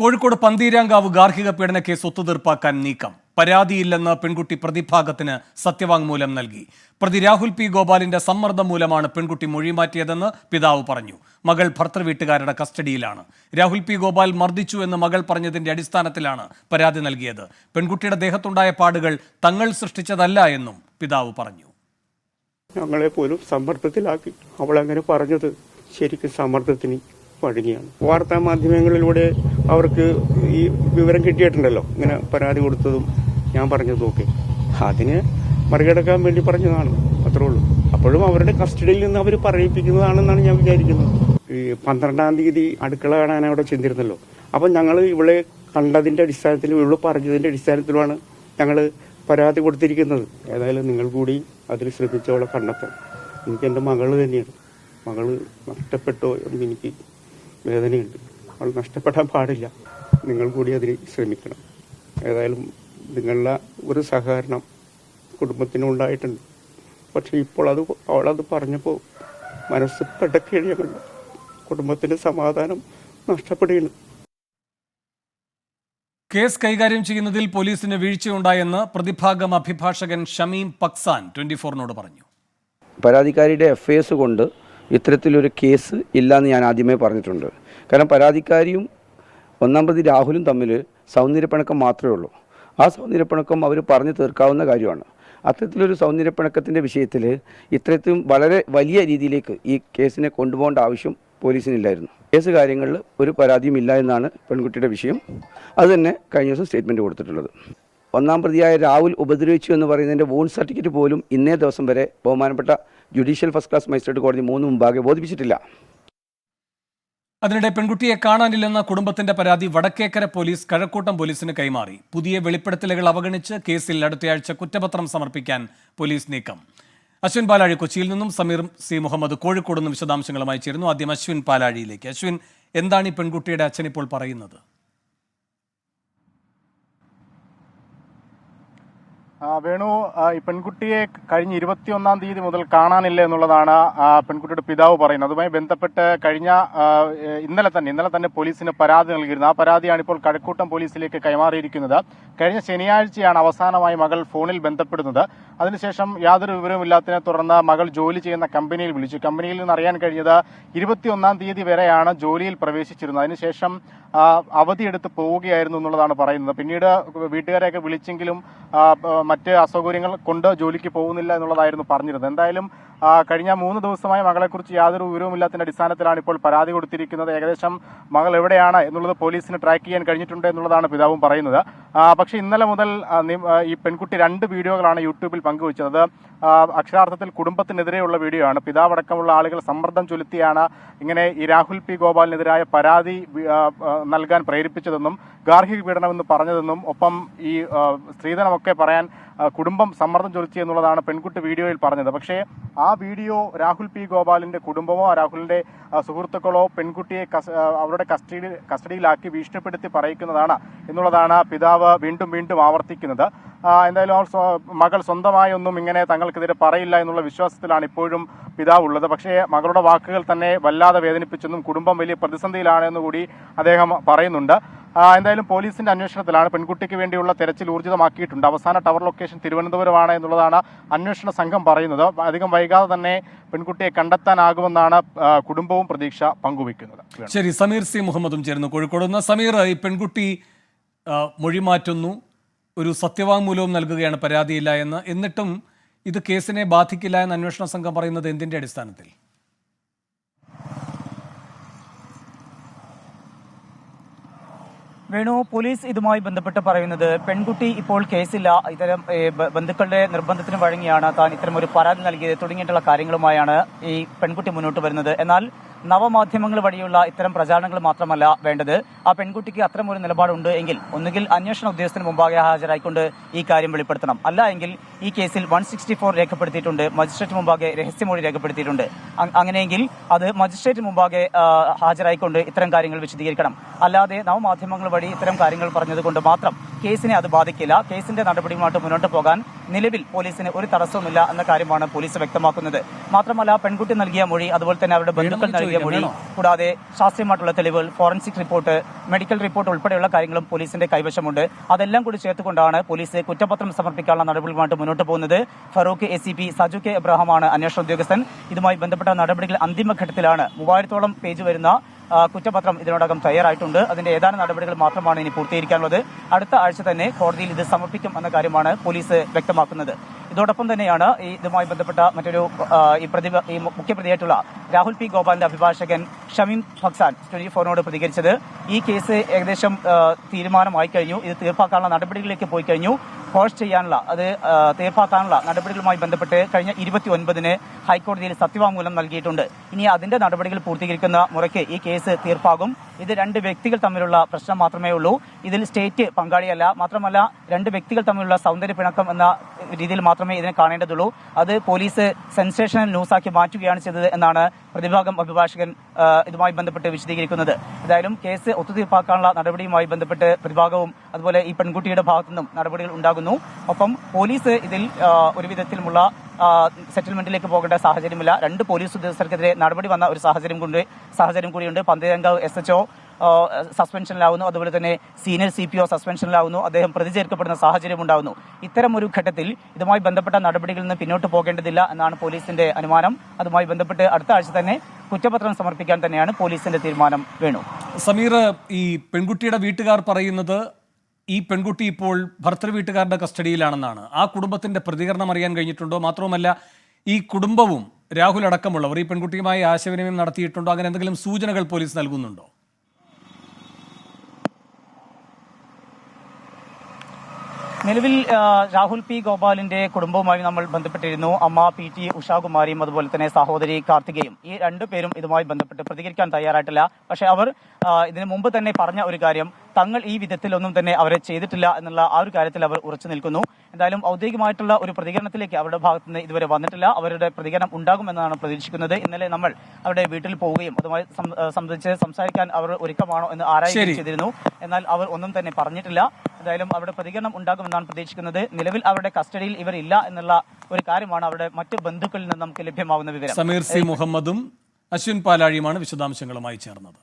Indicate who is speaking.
Speaker 1: കോഴിക്കോട് പന്തീരാങ്കാവ് ഗാർഹിക പീഡന കേസ് ഒത്തുതീർപ്പാക്കാൻ നീക്കം. പരാതിയില്ലെന്ന് പെൺകുട്ടി പ്രതിഭാഗത്തിന് സത്യവാങ്മൂലം നൽകി. പ്രതി രാഹുൽ പി ഗോപാലിന്റെ സമ്മർദ്ദം മൂലമാണ് പെൺകുട്ടി മൊഴി മാറ്റിയതെന്ന് പിതാവ് പറഞ്ഞു. മകൾ ഭർത്തൃവീട്ടുകാരുടെ കസ്റ്റഡിയിലാണ്. രാഹുൽ പി ഗോപാൽ മർദ്ദിച്ചു എന്ന് മകൾ പറഞ്ഞതിന്റെ അടിസ്ഥാനത്തിലാണ് പരാതി നൽകിയത്. പെൺകുട്ടിയുടെ ദേഹത്തുണ്ടായ പാടുകൾ തങ്ങൾ സൃഷ്ടിച്ചതല്ല എന്നും പിതാവ് പറഞ്ഞു.
Speaker 2: ഞങ്ങളെ പോലും സമ്മർദ്ദത്തിലാക്കി. അവളങ്ങനെ പറഞ്ഞത് ശരിക്കും സമ്മർദ്ദത്തിന് വഴങ്ങിയാണ്. വാർത്താ മാധ്യമങ്ങളിലൂടെ അവർക്ക് ഈ വിവരം കിട്ടിയിട്ടുണ്ടല്ലോ. ഇങ്ങനെ പരാതി കൊടുത്തതും ഞാൻ പറഞ്ഞതും ഒക്കെ. അതിന് മറികടക്കാൻ വേണ്ടി പറഞ്ഞതാണ്. അത്രേ ഉള്ളൂ. അപ്പോഴും അവരുടെ കസ്റ്റഡിയിൽ നിന്ന് അവർ പറയിപ്പിക്കുന്നതാണെന്നാണ് ഞാൻ വിചാരിക്കുന്നത്. ഈ പന്ത്രണ്ടാം തീയതി അടുക്കള കാണാൻ അവിടെ ചെന്നിരുന്നല്ലോ. അപ്പം ഞങ്ങൾ ഇവിടെ കണ്ടതിന്റെ അടിസ്ഥാനത്തിലും ഇവിടെ പറഞ്ഞതിന്റെ അടിസ്ഥാനത്തിലുമാണ് ഞങ്ങൾ പരാതി കൊടുത്തിരിക്കുന്നത്. ഏതായാലും നിങ്ങൾ കൂടി അതിൽ ശ്രദ്ധിച്ചവളെ കണ്ടെത്താൻ എനിക്ക് എന്റെ മകൾ തന്നെയാണ്. മകൾ നഷ്ടപ്പെട്ടോ എന്ന് എനിക്ക് വേദനയുണ്ട്. അവൾ നഷ്ടപ്പെടാൻ പാടില്ല. നിങ്ങൾ കൂടി അതിന് ശ്രമിക്കണം. ഏതായാലും നിങ്ങളുടെ ഒരു സഹകരണം കുടുംബത്തിനുണ്ടായിട്ടുണ്ട്. പക്ഷേ ഇപ്പോൾ അത് അവളത് പറഞ്ഞപ്പോൾ മനസ്സ് പെടക്കിഴിയുന്നുണ്ട് കുടുംബത്തിന് കുടുംബത്തിന്റെ സമാധാനം നഷ്ടപ്പെടുകയാണ്.
Speaker 1: കേസ് കൈകാര്യം ചെയ്യുന്നതിൽ പോലീസിന് വീഴ്ചയുണ്ടായെന്ന് പ്രതിഭാഗം അഭിഭാഷകൻ ഷമീം പക്സാൻ ട്വന്റി ഫോറിനോട് പറഞ്ഞു.
Speaker 3: പരാതിക്കാരിയുടെ എഫ് ഐ എസ് കൊണ്ട് ഇത്തരത്തിലൊരു കേസ് ഇല്ലയെന്ന് ഞാൻ ആദ്യമേ പറഞ്ഞിട്ടുണ്ട്. കാരണം പരാതിക്കാരിയും ഒന്നാം പ്രതി രാഹുലും തമ്മിൽ സൗന്ദര്യപ്പിണക്കം മാത്രമേ ഉള്ളൂ. ആ സൗന്ദര്യപ്പിണക്കം അവർ പറഞ്ഞു തീർക്കാവുന്ന കാര്യമാണ്. അത്തരത്തിലൊരു സൗന്ദര്യപ്പിണക്കത്തിന്റെ വിഷയത്തിൽ ഇത്തരത്തിലും വളരെ വലിയ രീതിയിലേക്ക് ഈ കേസിനെ കൊണ്ടുപോകേണ്ട ആവശ്യം പോലീസിനില്ലായിരുന്നു. കേസ് കാര്യങ്ങളിൽ ഒരു പരാതിയും ഇല്ല എന്നാണ് പെൺകുട്ടിയുടെ വിഷയം. അത് തന്നെ കഴിഞ്ഞ ദിവസം സ്റ്റേറ്റ്മെന്റ് കൊടുത്തിട്ടുള്ളത്. ഒന്നാം പ്രതിയായ രാഹുൽ ഉപദ്രവിച്ചു എന്ന് പറയുന്നതിന്റെ വോൺ സർട്ടിഫിക്കറ്റ് പോലും ഇന്നേ ദിവസം വരെ ബഹുമാനപ്പെട്ട ജുഡീഷ്യൽ ഫസ്റ്റ് ക്ലാസ് മജിസ്ട്രേറ്റ് കോടതി മൂന്ന് മുമ്പാകെ ബോധിപ്പിച്ചിട്ടില്ല.
Speaker 1: അതിനിടെ പെൺകുട്ടിയെ കാണാനില്ലെന്ന കുടുംബത്തിന്റെ പരാതി വടക്കേക്കര പോലീസ് കഴക്കൂട്ടം പോലീസിന് കൈമാറി. പുതിയ വെളിപ്പെടുത്തലുകൾ അവഗണിച്ച് കേസിൽ അടുത്തയാഴ്ച കുറ്റപത്രം സമർപ്പിക്കാൻ പോലീസ് നീക്കം. അശ്വിൻ പാലാഴി കൊച്ചിയിൽ നിന്നും സമീർ സി മുഹമ്മദ് കോഴിക്കോട് നിന്നും വിശദാംശങ്ങളുമായി ചേരുന്നു. ആദ്യം അശ്വിൻ പാലാഴിയിലേക്ക്. അശ്വിൻ എന്താണ് ഈ പെൺകുട്ടിയുടെ അച്ഛൻ ഇപ്പോൾ പറയുന്നത്?
Speaker 4: വേണു ഈ പെൺകുട്ടിയെ കഴിഞ്ഞ ഇരുപത്തിയൊന്നാം തീയതി മുതൽ കാണാനില്ല എന്നുള്ളതാണ് പെൺകുട്ടിയുടെ പിതാവ് പറയുന്നത്. അതുമായി ബന്ധപ്പെട്ട് കഴിഞ്ഞ ഇന്നലെ തന്നെ ഇന്നലെ തന്നെ പോലീസിന് പരാതി നൽകിയിരുന്നു. ആ പരാതിയാണ് ഇപ്പോൾ കഴക്കൂട്ടം പോലീസിലേക്ക് കൈമാറിയിരിക്കുന്നത്. കഴിഞ്ഞ ശനിയാഴ്ചയാണ് അവസാനമായി മകൾ ഫോണിൽ ബന്ധപ്പെടുന്നത്. അതിനുശേഷം യാതൊരു വിവരവുമില്ലാത്തതിനെ തുടർന്ന് മകൾ ജോലി ചെയ്യുന്ന കമ്പനിയിൽ വിളിച്ചു. കമ്പനിയിൽ നിന്ന് അറിയാൻ കഴിഞ്ഞത് ഇരുപത്തിയൊന്നാം തീയതി വരെയാണ് ജോലിയിൽ പ്രവേശിച്ചിരുന്നത്. അതിനുശേഷം അവധിയെടുത്ത് പോവുകയായിരുന്നു എന്നുള്ളതാണ് പറയുന്നത്. പിന്നീട് വീട്ടുകാരെയൊക്കെ വിളിച്ചെങ്കിലും മറ്റ് അസൗകര്യങ്ങൾ കൊണ്ട് ജോലിക്ക് പോകുന്നില്ല എന്നുള്ളതായിരുന്നു പറഞ്ഞിരുന്നത്. എന്തായാലും കഴിഞ്ഞ മൂന്ന് ദിവസമായി മകളെക്കുറിച്ച് യാതൊരു വിവരവുമില്ലാത്തതിന്റെ അടിസ്ഥാനത്തിലാണ് ഇപ്പോൾ പരാതി കൊടുത്തിരിക്കുന്നത്. ഏകദേശം മകൾ എവിടെയാണ് എന്നുള്ളത് പോലീസിന് ട്രാക്ക് ചെയ്യാൻ കഴിഞ്ഞിട്ടുണ്ട് എന്നുള്ളതാണ് പിതാവും പറയുന്നത്. പക്ഷേ ഇന്നലെ മുതൽ ഈ പെൺകുട്ടി രണ്ട് വീഡിയോകളാണ് യൂട്യൂബിൽ പങ്കുവച്ചത്. അക്ഷരാർത്ഥത്തിൽ കുടുംബത്തിനെതിരെയുള്ള വീഡിയോ ആണ്. പിതാവടക്കമുള്ള ആളുകൾ സമ്മർദ്ദം ചൊലുത്തിയാണ് ഇങ്ങനെ ഈ രാഹുൽ പി ഗോപാലിനെതിരായ പരാതി നൽകാൻ പ്രേരിപ്പിച്ചതെന്നും ഗാർഹിക പീഡനമെന്ന് പറഞ്ഞതെന്നും ഒപ്പം ഈ സ്ത്രീധനമൊക്കെ പറയാൻ കുടുംബം സമ്മർദ്ദം ചൊലുത്തി എന്നുള്ളതാണ് പെൺകുട്ടി വീഡിയോയിൽ പറഞ്ഞത്. പക്ഷേ ആ വീഡിയോ രാഹുൽ പി ഗോപാലിന്റെ കുടുംബമോ രാഹുലിന്റെ സുഹൃത്തുക്കളോ പെൺകുട്ടിയെ അവരുടെ കസ്റ്റഡിയിൽ കസ്റ്റഡിയിലാക്കി ഭീഷണിപ്പെടുത്തി പറയിക്കുന്നതാണ് എന്നുള്ളതാണ് പിതാവ് വീണ്ടും വീണ്ടും ആവർത്തിക്കുന്നത്. ആ, എന്തായാലും അവർ മകൾ സ്വന്തമായി ഒന്നും ഇങ്ങനെ തങ്ങൾക്കെതിരെ പറയില്ല എന്നുള്ള വിശ്വാസത്തിലാണ് ഇപ്പോഴും പിതാവ് ഉള്ളത്. പക്ഷേ മകളുടെ വാക്കുകൾ തന്നെ വല്ലാതെ വേദനിപ്പിച്ചെന്നും കുടുംബം വലിയ പ്രതിസന്ധിയിലാണെന്ന് കൂടി അദ്ദേഹം പറയുന്നുണ്ട്. എന്തായാലും പോലീസിന്റെ അന്വേഷണത്തിലാണ് പെൺകുട്ടിക്ക് വേണ്ടിയുള്ള തെരച്ചിൽ ഊർജിതമാക്കിയിട്ടുണ്ട്. അവസാന ടവർ ലൊക്കേഷൻ തിരുവനന്തപുരമാണ് എന്നുള്ളതാണ് അന്വേഷണ സംഘം പറയുന്നത്. അധികം വൈകാതെ തന്നെ പെൺകുട്ടിയെ കണ്ടെത്താനാകുമെന്നാണ് കുടുംബവും പ്രതീക്ഷ പങ്കുവയ്ക്കുന്നത്.
Speaker 1: ശരി സമീർ സി മുഹമ്മദും ചേരുന്നു. കോഴിക്കോട് സമീർ ഈ പെൺകുട്ടി മൊഴി മാറ്റുന്നു ഒരു സത്യവാങ്മൂലവും നൽകുകയാണ് പരാതിയില്ല എന്ന്. എന്നിട്ടും ഇത് കേസിനെ ബാധിക്കില്ല എന്ന് അന്വേഷണ സംഘം പറയുന്നത് എന്തിന്റെ അടിസ്ഥാനത്തിൽ?
Speaker 5: വേണു പോലീസ് ഇതുമായി ബന്ധപ്പെട്ട് പറയുന്നത് പെൺകുട്ടി ഇപ്പോൾ കേസില്ല. ഇത്തരം ബന്ധുക്കളുടെ നിർബന്ധത്തിന് വഴങ്ങിയാണ് താൻ ഇത്തരം ഒരു പരാതി നൽകിയത്. തുടങ്ങിയിട്ടുള്ള കാര്യങ്ങളുമായാണ് ഈ പെൺകുട്ടി മുന്നോട്ട് വരുന്നത്. എന്നാൽ നവമാധ്യമങ്ങൾ വഴിയുള്ള ഇത്തരം പ്രചാരണങ്ങൾ മാത്രമല്ല വേണ്ടത്. ആ പെൺകുട്ടിക്ക് അത്തരം ഒരു നിലപാടുണ്ട് എങ്കിൽ ഒന്നുകിൽ അന്വേഷണ ഉദ്യോഗസ്ഥന് മുമ്പാകെ ഹാജരായിക്കൊണ്ട് ഈ കാര്യം വെളിപ്പെടുത്തണം. അല്ല എങ്കിൽ ഈ കേസിൽ വൺ സിക്സ്റ്റി ഫോർ രേഖപ്പെടുത്തിയിട്ടുണ്ട്. മജിസ്ട്രേറ്റ് മുമ്പാകെ രഹസ്യമൊഴി രേഖപ്പെടുത്തിയിട്ടുണ്ട്. അങ്ങനെയെങ്കിൽ അത് മജിസ്ട്രേറ്റ് മുമ്പാകെ ഹാജരായിക്കൊണ്ട് ഇത്തരം കാര്യങ്ങൾ വിശദീകരിക്കണം. അല്ലാതെ നവമാധ്യമങ്ങൾ വഴി ഇത്തരം കാര്യങ്ങൾ പറഞ്ഞതുകൊണ്ട് മാത്രം കേസിനെ അത് ബാധിക്കില്ല. കേസിന്റെ നടപടിയുമായിട്ട് മുന്നോട്ട് പോകാൻ നിലവിൽ പോലീസിന് ഒരു തടസ്സവുമില്ല എന്ന കാര്യമാണ് പോലീസ് വ്യക്തമാക്കുന്നത്. മാത്രമല്ല പെൺകുട്ടി നൽകിയ മൊഴി അതുപോലെ തന്നെ അവരുടെ ബന്ധുക്കൾ നൽകിയ മൊഴി കൂടാതെ ശാസ്ത്രീയമായിട്ടുള്ള തെളിവുകൾ ഫോറൻസിക് റിപ്പോർട്ട് മെഡിക്കൽ റിപ്പോർട്ട് ഉൾപ്പെടെയുള്ള കാര്യങ്ങളും പോലീസിന്റെ കൈവശമുണ്ട്. അതെല്ലാം കൂടി ചേർത്തുകൊണ്ടാണ് പോലീസ് കുറ്റപത്രം സമർപ്പിക്കാനുള്ള നടപടികളുമായിട്ട് മുന്നോട്ട് പോകുന്നത്. Farooq A C P Saju K. എബ്രഹാമാണ് അന്വേഷണ ഉദ്യോഗസ്ഥൻ. ഇതുമായി ബന്ധപ്പെട്ട നടപടികൾ അന്തിമഘട്ടത്തിലാണ്. മൂവായിരത്തോളം പേജ് വരുന്ന കുറ്റപത്രം ഇതിനോടകം തയ്യാറായിട്ടുണ്ട്. അതിന്റെ ഏതാനും നടപടികൾ മാത്രമാണ് ഇനി പൂർത്തീകരിക്കാനുള്ളത്. അടുത്ത ആഴ്ച തന്നെ കോടതിയിൽ ഇത് സമർപ്പിക്കും എന്ന കാര്യമാണ് പോലീസ് വ്യക്തമാക്കുന്നത്. ഇതോടൊപ്പം തന്നെയാണ് ഈ ഇതുമായി ബന്ധപ്പെട്ട മറ്റൊരു ഈ പ്രതി ഈ മുഖ്യപ്രതിയായിട്ടുള്ള രാഹുൽ പി ഗോപാലിന്റെ അഭിഭാഷകൻ ഷമീം ഫക്സാൻ ട്വന്റി ഫോറിനോട് പ്രതികരിച്ചത്. ഈ കേസ് ഏകദേശം തീരുമാനമായി കഴിഞ്ഞു. ഇത് തീർപ്പാക്കാനുള്ള നടപടികളിലേക്ക് പോയി കഴിഞ്ഞു. ഹോസ്റ്റ് ചെയ്യാനുള്ള അത് തീർപ്പാക്കാനുള്ള നടപടികളുമായി ബന്ധപ്പെട്ട് കഴിഞ്ഞ ഇരുപത്തി ഒൻപതിന് ഹൈക്കോടതിയിൽ സത്യവാങ്മൂലം നൽകിയിട്ടുണ്ട്. ഇനി അതിന്റെ നടപടികൾ പൂർത്തീകരിക്കുന്ന മുറയ്ക്ക് ഈ കേസ് തീർപ്പാകും. ഇത് രണ്ട് വ്യക്തികൾ തമ്മിലുള്ള പ്രശ്നം മാത്രമേ ഉള്ളൂ. ഇതിൽ സ്റ്റേറ്റ് പങ്കാളിയല്ല. മാത്രമല്ല രണ്ട് വ്യക്തികൾ തമ്മിലുള്ള സൗന്ദര്യ പിണക്കം എന്ന രീതിയിൽ മാത്രമേ ഇതിനെ കാണേണ്ടതുള്ളൂ. അത് പോലീസ് സെൻസേഷണൽ ന്യൂസാക്കി മാറ്റുകയാണ് ചെയ്തത് എന്നാണ് പ്രതിഭാഗം അഭിഭാഷകൻ ഇതുമായി ബന്ധപ്പെട്ട് വിശദീകരിക്കുന്നത്. ഏതായാലും കേസ് ഒത്തുതീർപ്പാക്കാനുള്ള നടപടിയുമായി ബന്ധപ്പെട്ട് പ്രതിഭാഗവും അതുപോലെ ഈ പെൺകുട്ടിയുടെ ഭാഗത്തു നിന്നും നടപടികൾ ഉണ്ടാകുന്നു. ഒപ്പം പോലീസ് ഇതിൽ ഒരു വിധത്തിലുമുള്ള സെറ്റിൽമെന്റിലേക്ക് പോകേണ്ട സാഹചര്യമില്ല. രണ്ട് പോലീസ് ഉദ്യോഗസ്ഥർക്കെതിരെ നടപടി വന്ന ഒരു സാഹചര്യം കൊണ്ട് സാഹചര്യം കൂടിയുണ്ട്. പന്തീരങ്കാവ് എസ് എച്ച് സസ്പെൻഷനിലാവുന്നു അതുപോലെ തന്നെ സീനിയർ സി പി ഒ സസ്പെൻഷനിലാവുന്നു അദ്ദേഹം പ്രതിചേർക്കപ്പെടുന്ന സാഹചര്യം ഉണ്ടാകുന്നു ഇത്തരം ഒരു ഘട്ടത്തിൽ ഇതുമായി ബന്ധപ്പെട്ട നടപടികളിൽ നിന്ന് പിന്നോട്ട് പോകേണ്ടതില്ല എന്നാണ് പോലീസിന്റെ അനുമാനം. അതുമായി ബന്ധപ്പെട്ട് അടുത്ത ആഴ്ച തന്നെ കുറ്റപത്രം സമർപ്പിക്കാൻ തന്നെയാണ് പോലീസിന്റെ തീരുമാനം. വേണു.
Speaker 1: സമീർ ഈ പെൺകുട്ടിയുടെ വീട്ടുകാർ പറയുന്നത് ഈ പെൺകുട്ടി ഇപ്പോൾ ഭർത്തൃ വീട്ടുകാരുടെ കസ്റ്റഡിയിലാണെന്നാണ്. ആ കുടുംബത്തിന്റെ പ്രതികരണം അറിയാൻ കഴിഞ്ഞിട്ടുണ്ടോ? മാത്രവുമല്ല ഈ കുടുംബവും രാഹുൽ അടക്കമുള്ളവർ ഈ പെൺകുട്ടിയുമായി ആശയവിനിമയം നടത്തിയിട്ടുണ്ടോ? അങ്ങനെ എന്തെങ്കിലും സൂചനകൾ പോലീസ് നൽകുന്നുണ്ടോ?
Speaker 5: നിലവിൽ രാഹുൽ പി ഗോപാലിന്റെ കുടുംബവുമായി നമ്മൾ ബന്ധപ്പെട്ടിരുന്നു. അമ്മ പി ടി ഉഷാകുമാരിയും അതുപോലെ തന്നെ സഹോദരി കാർത്തികയും ഈ രണ്ടു പേരും ഇതുമായി ബന്ധപ്പെട്ട് പ്രതികരിക്കാൻ തയ്യാറായിട്ടില്ല. പക്ഷേ അവർ ഇതിനു മുമ്പ് തന്നെ പറഞ്ഞ ഒരു കാര്യം തങ്ങൾ ഈ വിധത്തിലൊന്നും തന്നെ അവരെ ചെയ്തിട്ടില്ല എന്നുള്ള ആ ഒരു കാര്യത്തിൽ അവർ ഉറച്ചു നിൽക്കുന്നു. എന്തായാലും ഔദ്യോഗികമായിട്ടുള്ള ഒരു പ്രതികരണത്തിലേക്ക് അവരുടെ ഭാഗത്ത് നിന്ന് ഇതുവരെ വന്നിട്ടില്ല. അവരുടെ പ്രതികരണം ഉണ്ടാകുമെന്നാണ് പ്രതീക്ഷിക്കുന്നത്. ഇന്നലെ നമ്മൾ അവരുടെ വീട്ടിൽ പോവുകയും അതുമായി സംബന്ധിച്ച് സംസാരിക്കാൻ അവർ ഒരുക്കമാണോ എന്ന് ആരായുകയും ചെയ്തിരുന്നു. എന്നാൽ അവർ ഒന്നും തന്നെ പറഞ്ഞിട്ടില്ല. എന്തായാലും അവരുടെ പ്രതികരണം ഉണ്ടാകുമെന്നാണ് പ്രതീക്ഷിക്കുന്നത്. നിലവിൽ അവരുടെ കസ്റ്റഡിയിൽ ഇവർ ഇല്ല എന്നുള്ള ഒരു കാര്യമാണ് അവരുടെ മറ്റ് ബന്ധുക്കളിൽ നിന്ന് നമുക്ക് ലഭ്യമാകുന്ന വിവരം.
Speaker 1: സമീർ സി. മുഹമ്മദും അശ്വിൻ പാലാഴിയുമാണ് വിശദാംശങ്ങളുമായി ചേർന്നത്.